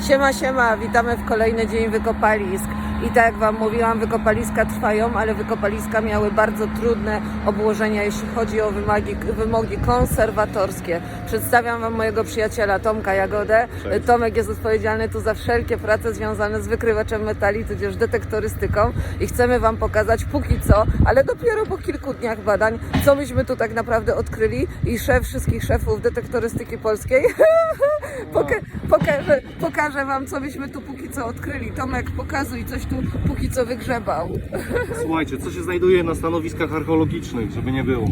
Siema, siema, witamy w kolejny dzień wykopalisk. I tak jak Wam mówiłam, wykopaliska trwają, ale wykopaliska miały bardzo trudne obłożenia, jeśli chodzi o wymogi, wymogi konserwatorskie. Przedstawiam Wam mojego przyjaciela Tomka Jagodę. Cześć. Tomek jest odpowiedzialny tu za wszelkie prace związane z wykrywaczem metali, tudzież detektorystyką i chcemy Wam pokazać póki co, ale dopiero po kilku dniach badań, co myśmy tu tak naprawdę odkryli i szef wszystkich szefów detektorystyki polskiej Poka- pokażę, wam, co myśmy tu póki co odkryli. Tomek, pokazuj, coś tu póki co wygrzebał. Słuchajcie, co się znajduje na stanowiskach archeologicznych, żeby nie było.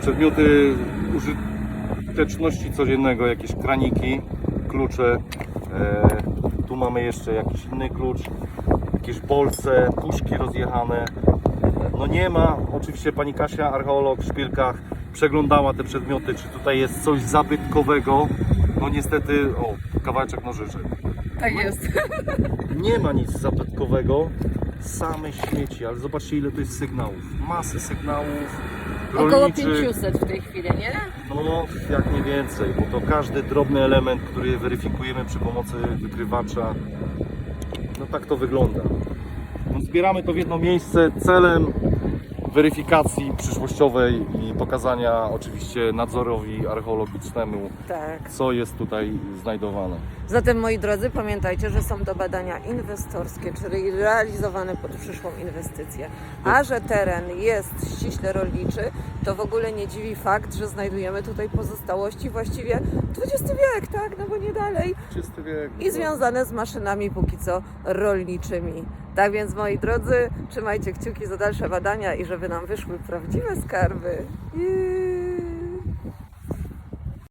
Przedmioty użyteczności codziennego, jakieś kraniki, klucze. E, tu mamy jeszcze jakiś inny klucz, jakieś bolce, puszki rozjechane. No nie ma, oczywiście pani Kasia, archeolog w szpilkach, przeglądała te przedmioty, czy tutaj jest coś zabytkowego. No niestety, o, kawałeczek nożyczek. Tak jest. Nie ma nic zabytkowego, same śmieci, ale zobaczcie ile to jest sygnałów. Masy sygnałów Około rolniczych. 500 w tej chwili, nie? No, jak nie więcej, bo to każdy drobny element, który weryfikujemy przy pomocy wykrywacza. No tak to wygląda. Zbieramy to w jedno miejsce celem weryfikacji przyszłościowej i pokazania oczywiście nadzorowi archeologicznemu, Tak. co jest tutaj znajdowane. Zatem, moi drodzy, pamiętajcie, że są to badania inwestorskie, czyli realizowane pod przyszłą inwestycję. A że teren jest ściśle rolniczy, to w ogóle nie dziwi fakt, że znajdujemy tutaj pozostałości właściwie XX wiek, tak? No bo nie dalej. Czysty wiek. i związane z maszynami póki co rolniczymi. Tak więc moi drodzy, trzymajcie kciuki za dalsze badania i żeby nam wyszły prawdziwe skarby.